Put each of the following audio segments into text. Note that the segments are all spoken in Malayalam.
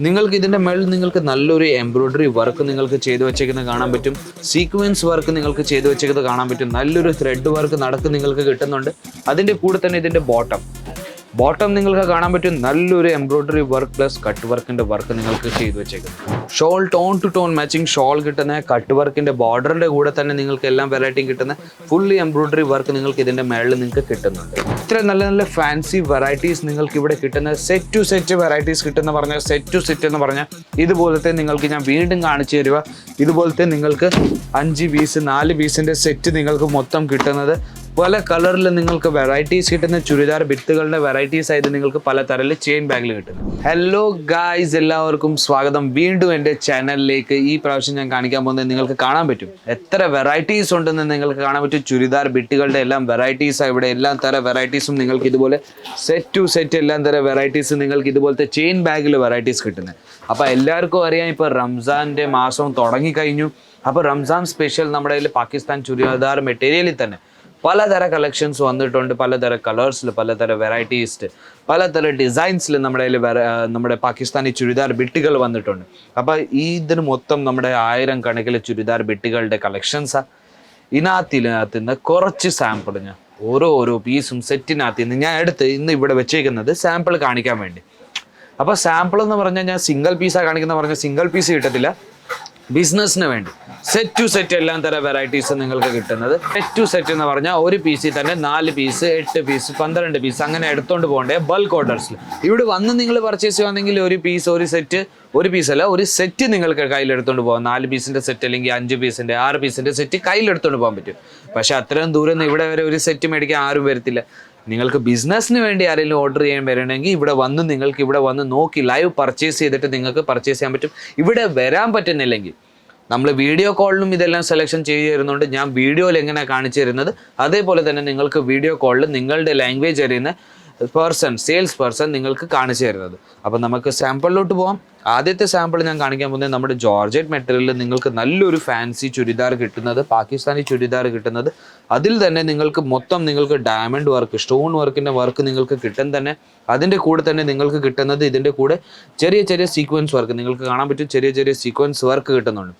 നിങ്ങൾക്ക് ഇതിന്റെ മേളിൽ നിങ്ങൾക്ക് നല്ലൊരു എംബ്രോയിഡറി വർക്ക് നിങ്ങൾക്ക് ചെയ്തു വെച്ചേക്കുന്നത് കാണാൻ പറ്റും. സീക്വൻസ് വർക്ക് നിങ്ങൾക്ക് ചെയ്തു വെച്ചേക്കുന്നത് കാണാൻ പറ്റും. നല്ലൊരു ത്രെഡ് വർക്ക് നടക്കും നിങ്ങൾക്ക് കിട്ടുന്നുണ്ട്. അതിന്റെ കൂടെ തന്നെ ഇതിന്റെ ബോട്ടം ബോട്ടം നിങ്ങൾക്ക് കാണാൻ പറ്റും നല്ലൊരു എംബ്രോയിഡറി വർക്ക് പ്ലസ് കട്ട് വർക്കിന്റെ വർക്ക് നിങ്ങൾക്ക് ചെയ്തു വെച്ചേക്കുന്നത്. Shawl tone to tone matching shawl കിട്ടുന്ന കട്ട് വർക്കിന്റെ ബോർഡറിന്റെ കൂടെ തന്നെ നിങ്ങൾക്ക് എല്ലാം വെറൈറ്റിയും കിട്ടുന്ന ഫുള്ളി എംബ്രോയിഡറി വർക്ക് നിങ്ങൾക്ക് ഇതിന്റെ മേളിൽ നിങ്ങൾക്ക് കിട്ടുന്നുണ്ട്. ഇത്ര നല്ല നല്ല ഫാൻസി വെറൈറ്റീസ് നിങ്ങൾക്ക് ഇവിടെ കിട്ടുന്ന സെറ്റ് ടു സെറ്റ് വെറൈറ്റീസ് കിട്ടുന്ന പറഞ്ഞാൽ സെറ്റ് ടു സെറ്റ് എന്ന് പറഞ്ഞാൽ ഇതുപോലത്തെ നിങ്ങൾക്ക് ഞാൻ വീണ്ടും കാണിച്ചു തരിക. ഇതുപോലത്തെ നിങ്ങൾക്ക് അഞ്ച് പീസ് നാല് പീസിന്റെ സെറ്റ് നിങ്ങൾക്ക് മൊത്തം കിട്ടുന്നത് പല കളറിൽ നിങ്ങൾക്ക് വെറൈറ്റീസ് കിട്ടുന്ന ചുരിദാർ ബിത്തുകളുടെ വെറൈറ്റീസ് ആയിട്ട് നിങ്ങൾക്ക് പല തരത്തിൽ ചെയിൻ ബാഗിൽ കിട്ടും. ഹലോ ഗായ്സ് എല്ലാവർക്കും സ്വാഗതം. വീണ്ടും എന്റെ ചാനലിലേക്ക് ഈ പ്രാവശ്യം ഞാൻ കാണിക്കാൻ പോകുന്നത് നിങ്ങൾക്ക് കാണാൻ പറ്റും. എത്ര വെറൈറ്റീസ് ഉണ്ടെന്ന് നിങ്ങൾക്ക് കാണാൻ പറ്റും. ചുരിദാർ ബിട്ടുകളുടെ എല്ലാം വെറൈറ്റീസ് ഇവിടെ എല്ലാ തര വെറൈറ്റീസും നിങ്ങൾക്ക് ഇതുപോലെ സെറ്റ് ടു സെറ്റ് എല്ലാം തര വെറൈറ്റീസ് നിങ്ങൾക്ക് ഇതുപോലത്തെ ചെയിൻ ബാഗിൽ വെറൈറ്റീസ് കിട്ടുന്നത്. അപ്പോൾ എല്ലാവർക്കും അറിയാം ഇപ്പോൾ റംസാന്റെ മാസം തുടങ്ങിക്കഴിഞ്ഞു അപ്പോൾ റംസാൻ സ്പെഷ്യൽ നമ്മുടെ കയ്യിൽ പാകിസ്ഥാൻ ചുരിദാർ മെറ്റീരിയലിൽ തന്നെ. പലതര കളക്ഷൻസ് വന്നിട്ടുണ്ട് പലതര കളേഴ്സിൽ പലതര വെറൈറ്റീസ് പലതര ഡിസൈൻസിൽ നമ്മുടെ കയ്യിൽ നമ്മുടെ പാകിസ്ഥാനി ചുരിദാർ ബിട്ടുകൾ വന്നിട്ടുണ്ട്. അപ്പോൾ ഈ ഇതിന് മൊത്തം നമ്മുടെ ആയിരം കണക്കിൽ ചുരിദാർ ബിട്ടുകളുടെ കളക്ഷൻസാണ് ഇതിനകത്തിനകത്ത് നിന്ന് കുറച്ച് സാമ്പിൾ ഞാൻ ഓരോ ഓരോ പീസും സെറ്റിനകത്ത് നിന്ന് ഞാൻ എടുത്ത് ഇന്ന് ഇവിടെ വെച്ചേക്കുന്നത് സാമ്പിൾ കാണിക്കാൻ വേണ്ടി. അപ്പോൾ സാമ്പിൾ എന്ന് പറഞ്ഞാൽ ഞാൻ സിംഗിൾ പീസാണ് കാണിക്കുന്ന പറഞ്ഞാൽ സിംഗിൾ പീസ് കിട്ടത്തില്ല. ബിസിനസ്സിന് വേണ്ടി. സെറ്റ് ടു സെറ്റ് എല്ലാം തരം വെറൈറ്റീസ് നിങ്ങൾക്ക് കിട്ടുന്നത്. സെറ്റ് ടു സെറ്റ് എന്ന് പറഞ്ഞാൽ ഒരു പീസിൽ തന്നെ നാല് പീസ് എട്ട് പീസ് പന്ത്രണ്ട് പീസ് അങ്ങനെ എടുത്തോണ്ട് പോകണ്ടേ ബൾക്ക് ഓർഡേഴ്സിൽ ഇവിടെ വന്ന് നിങ്ങൾ പർച്ചേസ് ചെയ്യുകയാണെങ്കിൽ ഒരു പീസ് ഒരു സെറ്റ് ഒരു പീസ് അല്ല ഒരു സെറ്റ് നിങ്ങൾക്ക് കയ്യിലെടുത്തോണ്ട് പോകാം. നാല് പീസിന്റെ സെറ്റ് അല്ലെങ്കിൽ അഞ്ച് പീസിന്റെ ആറ് പീസിന്റെ സെറ്റ് കയ്യിലെടുത്തോണ്ട് പോകാൻ പറ്റും. പക്ഷേ അത്രയും ദൂരം ഇവിടെ വരെ ഒരു സെറ്റ് മേടിക്കാൻ ആരും വരത്തില്ല. നിങ്ങൾക്ക് ബിസിനസ്സിന് വേണ്ടി ആരെങ്കിലും ഓർഡർ ചെയ്യാൻ വരണമെങ്കിൽ ഇവിടെ വന്ന് നിങ്ങൾക്ക് ഇവിടെ വന്ന് നോക്കി ലൈവ് പർച്ചേസ് ചെയ്തിട്ട് നിങ്ങൾക്ക് പർച്ചേസ് ചെയ്യാൻ പറ്റും. ഇവിടെ വരാൻ പറ്റുന്നില്ലെങ്കിൽ നമ്മൾ വീഡിയോ കോളിലും ഇതെല്ലാം സെലക്ഷൻ ചെയ്തു തരുന്നുണ്ട് ഞാൻ വീഡിയോയിൽ എങ്ങനെ കാണിച്ചു തരുന്നത്? അതേപോലെ തന്നെ നിങ്ങൾക്ക് വീഡിയോ കോളിൽ നിങ്ങളുടെ ലാംഗ്വേജ് അറിയുന്ന പേഴ്സൺ സെയിൽസ് പേഴ്സൺ നിങ്ങൾക്ക് കാണിച്ചു തരുന്നത്. അപ്പം നമുക്ക് സാമ്പിളിലോട്ട് പോകാം ആദ്യത്തെ സാമ്പിൾ ഞാൻ കാണിക്കാൻ പോകുന്നത് നമ്മുടെ ജോർജറ്റ് മെറ്റീരിയലിൽ നിങ്ങൾക്ക് നല്ലൊരു ഫാൻസി ചുരിദാർ കിട്ടുന്നത് പാകിസ്ഥാനി ചുരിദാർ കിട്ടുന്നത്. അതിൽ തന്നെ നിങ്ങൾക്ക് മൊത്തം നിങ്ങൾക്ക് ഡയമണ്ട് വർക്ക് സ്റ്റോൺ വർക്കിന്റെ വർക്ക് നിങ്ങൾക്ക് കിട്ടും തന്നെ. അതിന്റെ കൂടെ തന്നെ നിങ്ങൾക്ക് കിട്ടുന്നത് ഇതിന്റെ കൂടെ ചെറിയ ചെറിയ സീക്വൻസ് വർക്ക് നിങ്ങൾക്ക് കാണാൻ പറ്റും. ചെറിയ ചെറിയ സീക്വൻസ് വർക്ക് കിട്ടുന്നുണ്ട്.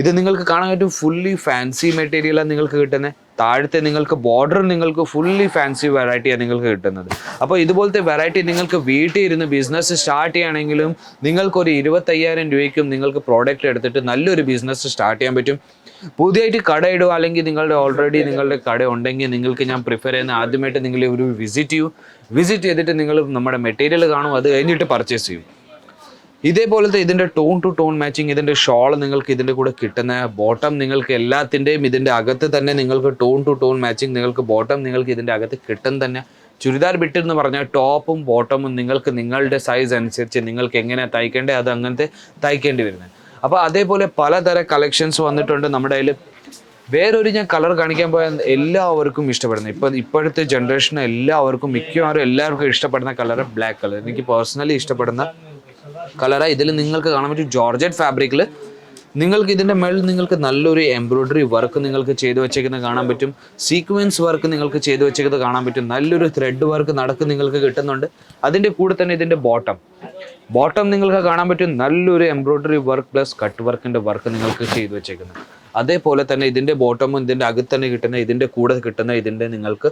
ഇത് നിങ്ങൾക്ക് കാണാൻ പറ്റും ഫുള്ളി ഫാൻസി മെറ്റീരിയലാണ് നിങ്ങൾക്ക് കിട്ടുന്നത് താഴത്തെ നിങ്ങൾക്ക് ബോർഡർ നിങ്ങൾക്ക് ഫുള്ളി ഫാൻസി വെറൈറ്റിയാണ് നിങ്ങൾക്ക് കിട്ടുന്നത്. അപ്പോൾ ഇതുപോലത്തെ വെറൈറ്റി നിങ്ങൾക്ക് വീട്ടിൽ ഇരുന്ന് ബിസിനസ് സ്റ്റാർട്ട് ചെയ്യുകയാണെങ്കിലും നിങ്ങൾക്കൊരു ഇരുപത്തയ്യായിരം രൂപയ്ക്കും നിങ്ങൾക്ക് പ്രോഡക്റ്റ് എടുത്തിട്ട് നല്ലൊരു ബിസിനസ് സ്റ്റാർട്ട് ചെയ്യാൻ പറ്റും. പുതിയതായിട്ട് കട ഇടുക അല്ലെങ്കിൽ നിങ്ങളുടെ ഓൾറെഡി നിങ്ങളുടെ കട ഉണ്ടെങ്കിൽ നിങ്ങൾക്ക് ഞാൻ പ്രിഫർ ചെയ്യുന്ന ആദ്യമായിട്ട് നിങ്ങൾ ഒരു വിസിറ്റ് ചെയ്യൂ. വിസിറ്റ് ചെയ്തിട്ട് നിങ്ങൾ നമ്മുടെ മെറ്റീരിയൽ കാണും. അത് കഴിഞ്ഞിട്ട് പർച്ചേസ് ചെയ്യും. ഇതേപോലത്തെ ഇതിന്റെ ടോൺ ടു ടോൺ മാച്ചിങ് ഇതിന്റെ ഷോൾ നിങ്ങൾക്ക് ഇതിന്റെ കൂടെ കിട്ടുന്ന ബോട്ടം നിങ്ങൾക്ക് എല്ലാത്തിന്റെയും ഇതിന്റെ അകത്ത് തന്നെ നിങ്ങൾക്ക് ടോൺ ടു ടോൺ മാച്ചിങ് നിങ്ങൾക്ക് ബോട്ടം നിങ്ങൾക്ക് ഇതിന്റെ അകത്ത് കിട്ടും തന്നെ. ചുരിദാർ എന്ന് പറഞ്ഞാൽ ടോപ്പും ബോട്ടമും നിങ്ങൾക്ക് നിങ്ങളുടെ സൈസ് അനുസരിച്ച് നിങ്ങൾക്ക് എങ്ങനെയാണ് തയ്ക്കേണ്ടത് അത് അങ്ങനത്തെ തയ്ക്കേണ്ടി വരുന്നത്. അപ്പോൾ അതേപോലെ പലതര കളക്ഷൻസ് വന്നിട്ടുണ്ട് നമ്മുടെ കയ്യിൽ വേറൊരു ഞാൻ കളർ കാണിക്കാൻ പോയാൽ എല്ലാവർക്കും ഇഷ്ടപ്പെടുന്നത്. ഇപ്പം ഇപ്പോഴത്തെ ജനറേഷൻ എല്ലാവർക്കും മിക്കവാറും എല്ലാവർക്കും ഇഷ്ടപ്പെടുന്ന കളർ ബ്ലാക്ക് കളർ എനിക്ക് പേഴ്സണലി ഇഷ്ടപ്പെടുന്ന കളറാ ഇതിൽ നിങ്ങൾക്ക് കാണാൻ പറ്റും ജോർജറ്റ് ഫാബ്രിക്കിൽ. നിങ്ങൾക്ക് ഇതിന്റെ മേളിൽ നിങ്ങൾക്ക് നല്ലൊരു എംബ്രോയ്ഡറി വർക്ക് നിങ്ങൾക്ക് ചെയ്തു വെച്ചേക്കുന്നത് കാണാൻ പറ്റും. സീക്വൻസ് വർക്ക് നിങ്ങൾക്ക് ചെയ്തു വെച്ചേക്കുന്നത് കാണാൻ പറ്റും. നല്ലൊരു ത്രെഡ് വർക്ക് നടക്കും നിങ്ങൾക്ക് കിട്ടുന്നുണ്ട്. അതിന്റെ കൂടെ തന്നെ ഇതിന്റെ ബോട്ടം ബോട്ടം നിങ്ങൾക്ക് കാണാൻ പറ്റും നല്ലൊരു എംബ്രോയ്ഡറി വർക്ക് പ്ലസ് കട്ട് വർക്കിന്റെ വർക്ക് നിങ്ങൾക്ക് ചെയ്തു വെച്ചേക്കുന്നത്. അതേപോലെ തന്നെ ഇതിന്റെ ബോട്ടമും ഇതിന്റെ അകത്ത് തന്നെ കിട്ടുന്ന ഇതിന്റെ കൂടെ കിട്ടുന്ന ഇതിന്റെ നിങ്ങൾക്ക്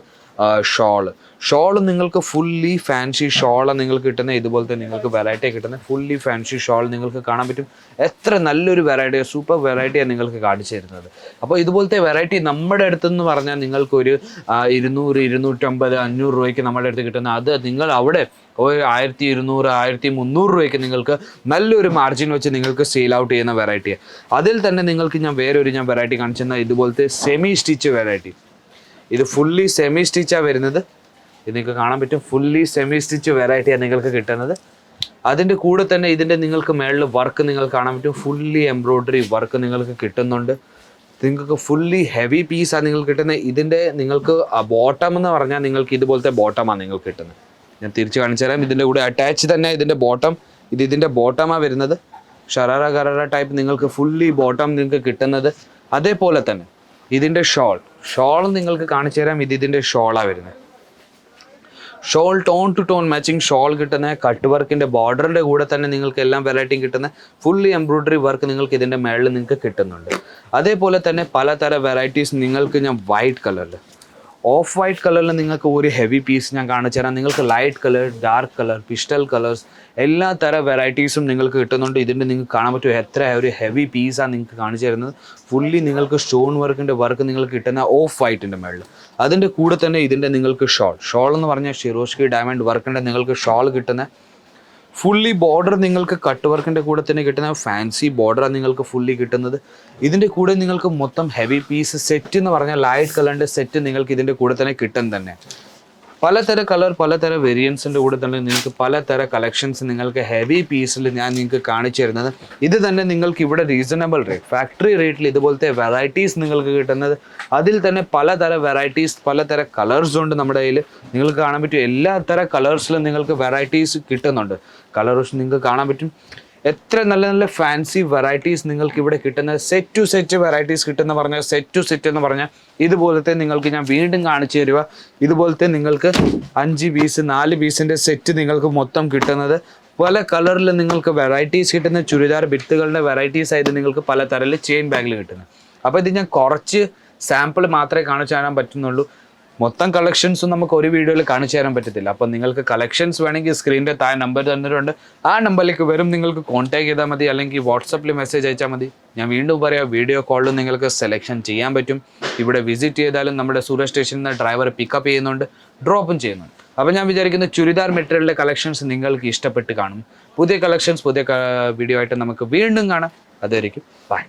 ഷോൾ. ഷോൾ നിങ്ങൾക്ക് ഫുള്ളി ഫാൻസി ഷോൾ നിങ്ങൾക്ക് കിട്ടുന്ന. ഇതുപോലത്തെ നിങ്ങൾക്ക് വെറൈറ്റി കിട്ടുന്ന. ഫുള്ളി ഫാൻസി ഷോൾ നിങ്ങൾക്ക് കാണാൻ പറ്റും. എത്ര നല്ലൊരു വെറൈറ്റി സൂപ്പർ വെറൈറ്റിയാണ് നിങ്ങൾക്ക് കാണിച്ചു തരുന്നത്. അപ്പോൾ ഇതുപോലത്തെ വെറൈറ്റി നമ്മുടെ അടുത്തെന്ന് പറഞ്ഞാൽ നിങ്ങൾക്കൊരു ഇരുന്നൂറ് ഇരുന്നൂറ്റമ്പത് അഞ്ഞൂറ് രൂപയ്ക്ക് നമ്മുടെ അടുത്ത് കിട്ടുന്ന അത് നിങ്ങൾ അവിടെ ഒരു ആയിരത്തി ഇരുന്നൂറ് ആയിരത്തി മുന്നൂറ് രൂപയ്ക്ക് നിങ്ങൾക്ക് നല്ലൊരു മാർജിൻ വെച്ച് നിങ്ങൾക്ക് സെയിൽ ഔട്ട് ചെയ്യുന്ന വെറൈറ്റിയാണ് അതിൽ തന്നെ നിങ്ങൾക്ക് ഞാൻ വേറൊരു ഞാൻ വെറൈറ്റി കാണിച്ചു തന്ന ഇതുപോലത്തെ സെമി സ്റ്റിച്ച് വെറൈറ്റി ഇത് ഫുള്ളി സെമി സ്റ്റിച്ചാണ് വരുന്നത്. ഇത് നിങ്ങൾക്ക് കാണാൻ പറ്റും. ഫുള്ളി സെമി സ്റ്റിച്ച് വെറൈറ്റിയാണ് നിങ്ങൾക്ക് കിട്ടുന്നത്. അതിന്റെ കൂടെ തന്നെ ഇതിന്റെ നിങ്ങൾക്ക് മേളിൽ വർക്ക് നിങ്ങൾക്ക് കാണാൻ പറ്റും. ഫുള്ളി എംബ്രോയ്ഡറി വർക്ക് നിങ്ങൾക്ക് കിട്ടുന്നുണ്ട്. നിങ്ങൾക്ക് ഫുള്ളി ഹെവി പീസാണ് നിങ്ങൾക്ക് കിട്ടുന്നത്. ഇതിന്റെ നിങ്ങൾക്ക് ബോട്ടം എന്ന് പറഞ്ഞാൽ നിങ്ങൾക്ക് ഇതുപോലത്തെ ബോട്ടമാണ് നിങ്ങൾക്ക് കിട്ടുന്നത്. ഞാൻ തിരിച്ച് കാണിച്ചു തരാം. ഇതിന്റെ കൂടെ അറ്റാച്ച് തന്നെ ഇതിന്റെ ബോട്ടം ഇത് ഇതിന്റെ ബോട്ടമാണ് വരുന്നത്. ഷറാറ കറാറ ടൈപ്പ് നിങ്ങൾക്ക് ഫുള്ളി ബോട്ടം നിങ്ങൾക്ക് കിട്ടുന്നത്. അതേപോലെ തന്നെ ഇതിന്റെ ഷോൾ ഷോൾ നിങ്ങൾക്ക് കാണിച്ചു തരാം. ഇത് ഇതിന്റെ ഷോളാണ് വരുന്നത്. Shawl tone to tone matching shawl കിട്ടുന്ന കട്ട് വർക്കിന്റെ ബോർഡറിന്റെ കൂടെ തന്നെ നിങ്ങൾക്ക് എല്ലാം വെറൈറ്റിയും കിട്ടുന്ന ഫുള്ളി എംബ്രോയിഡറി വർക്ക് നിങ്ങൾക്ക് ഇതിന്റെ മേളിൽ നിങ്ങൾക്ക് കിട്ടുന്നുണ്ട്. അതേപോലെ തന്നെ പലതരം വെറൈറ്റീസ് നിങ്ങൾക്ക് ഞാൻ വൈറ്റ് കളറിൽ ഓഫ് വൈറ്റ് കളറിൽ നിങ്ങൾക്ക് ഒരു ഹെവി പീസ് ഞാൻ കാണിച്ചു തരാം. നിങ്ങൾക്ക് light colour dark colour pastel colours എല്ലാ തരം വെറൈറ്റീസും നിങ്ങൾക്ക് കിട്ടുന്നുണ്ട്. ഇതിന്റെ നിങ്ങൾക്ക് കാണാൻ പറ്റും എത്ര ഒരു ഹെവി പീസാണ് നിങ്ങൾക്ക് കാണിച്ചു തരുന്നത്. ഫുള്ളി നിങ്ങൾക്ക് സ്റ്റോൺ വർക്കിന്റെ വർക്ക് നിങ്ങൾക്ക് കിട്ടുന്ന ഓഫ് വൈറ്റിന്റെ മേളിൽ അതിന്റെ കൂടെ തന്നെ ഇതിന്റെ നിങ്ങൾക്ക് ഷോൾ ഷോൾ എന്ന് പറഞ്ഞാൽ ഷിറോഷ്കി ഡയമണ്ട് വർക്കിന്റെ നിങ്ങൾക്ക് ഷോൾ കിട്ടുന്ന ഫുള്ളി ബോർഡർ നിങ്ങൾക്ക് കട്ട് വർക്കിന്റെ കൂടെ തന്നെ കിട്ടുന്ന ഫാൻസി ബോർഡറാണ് നിങ്ങൾക്ക് ഫുള്ളി കിട്ടുന്നത്. ഇതിന്റെ കൂടെ നിങ്ങൾക്ക് മൊത്തം ഹെവി പീസ് സെറ്റ് എന്ന് പറഞ്ഞാൽ ലൈറ്റ് കളറിന്റെ സെറ്റ് നിങ്ങൾക്ക് ഇതിന്റെ കൂടെ തന്നെ കിട്ടും തന്നെ. പലതരം കളർ പലതരം വേരിയൻസിന്റെ കൂടെ തന്നെ നിങ്ങൾക്ക് പലതരം കളക്ഷൻസ് നിങ്ങൾക്ക് ഹെവി പീസിൽ ഞാൻ നിങ്ങൾക്ക് കാണിച്ചു തരുന്നത്. ഇത് തന്നെ നിങ്ങൾക്ക് ഇവിടെ റീസണബിൾ റേറ്റ് ഫാക്ടറി റേറ്റിൽ ഇതുപോലത്തെ വെറൈറ്റീസ് നിങ്ങൾക്ക് കിട്ടുന്നത്. അതിൽ തന്നെ പലതരം വെറൈറ്റീസ് പലതരം കളേഴ്സ് ഉണ്ട് നമ്മുടെ കയ്യിൽ നിങ്ങൾക്ക് കാണാൻ പറ്റും എല്ലാ തരം കളേഴ്സിലും നിങ്ങൾക്ക് വെറൈറ്റീസ് കിട്ടുന്നുണ്ട്. കളേഴ്സ് നിങ്ങൾക്ക് കാണാൻ പറ്റും. എത്ര നല്ല നല്ല ഫാൻസി വെറൈറ്റീസ് നിങ്ങൾക്ക് ഇവിടെ കിട്ടുന്ന സെറ്റ് ടു സെറ്റ് വെറൈറ്റീസ് കിട്ടുന്ന പറഞ്ഞാൽ സെറ്റ് ടു സെറ്റ് എന്ന് പറഞ്ഞാൽ ഇതുപോലത്തെ നിങ്ങൾക്ക് ഞാൻ വീണ്ടും കാണിച്ചു തരിക. ഇതുപോലത്തെ നിങ്ങൾക്ക് അഞ്ച് പീസ് നാല് പീസിന്റെ സെറ്റ് നിങ്ങൾക്ക് മൊത്തം കിട്ടുന്നത്. പല കളറിൽ നിങ്ങൾക്ക് വെറൈറ്റീസ് കിട്ടുന്ന ചുരിദാർ ബിത്തുകളുടെ വെറൈറ്റീസ് ആയിട്ട് നിങ്ങൾക്ക് പല തരത്തിൽ ചെയിൻ ബാഗിൽ കിട്ടുന്നത്. അപ്പോൾ ഇത് ഞാൻ കുറച്ച് സാമ്പിൾ മാത്രമേ കാണിച്ചു തരാൻ പറ്റുന്നുള്ളൂ. മൊത്തം കളക്ഷൻസും നമുക്ക് ഒരു വീഡിയോയിൽ കാണിച്ചു തരാൻ പറ്റത്തില്ല. അപ്പം നിങ്ങൾക്ക് കളക്ഷൻസ് വേണമെങ്കിൽ സ്ക്രീനിന്റെ താഴെ നമ്പർ തന്നിട്ടുണ്ട്. ആ നമ്പറിലേക്ക് വരും നിങ്ങൾക്ക് കോൺടാക്ട് ചെയ്താൽ മതി. അല്ലെങ്കിൽ വാട്സപ്പിൽ മെസ്സേജ് അയച്ചാൽ മതി. ഞാൻ വീണ്ടും പറയാം വീഡിയോ കോളിൽ നിങ്ങൾക്ക് സെലക്ഷൻ ചെയ്യാൻ പറ്റും. ഇവിടെ വിസിറ്റ് ചെയ്താലും നമ്മുടെ സൂര്യ സ്റ്റേഷനിൽ നിന്ന് ഡ്രൈവർ പിക്കപ്പ് ചെയ്യുന്നുണ്ട് ഡ്രോപ്പും ചെയ്യുന്നുണ്ട്. അപ്പോൾ ഞാൻ വിചാരിക്കുന്ന ചുരിദാർ മെറ്റീരിയലിന്റെ കളക്ഷൻസ് നിങ്ങൾക്ക് ഇഷ്ടപ്പെട്ട് കാണും. പുതിയ കളക്ഷൻസ് പുതിയ വീഡിയോ ആയിട്ട് നമുക്ക് വീണ്ടും കാണാം. അതായിരിക്കും ബൈ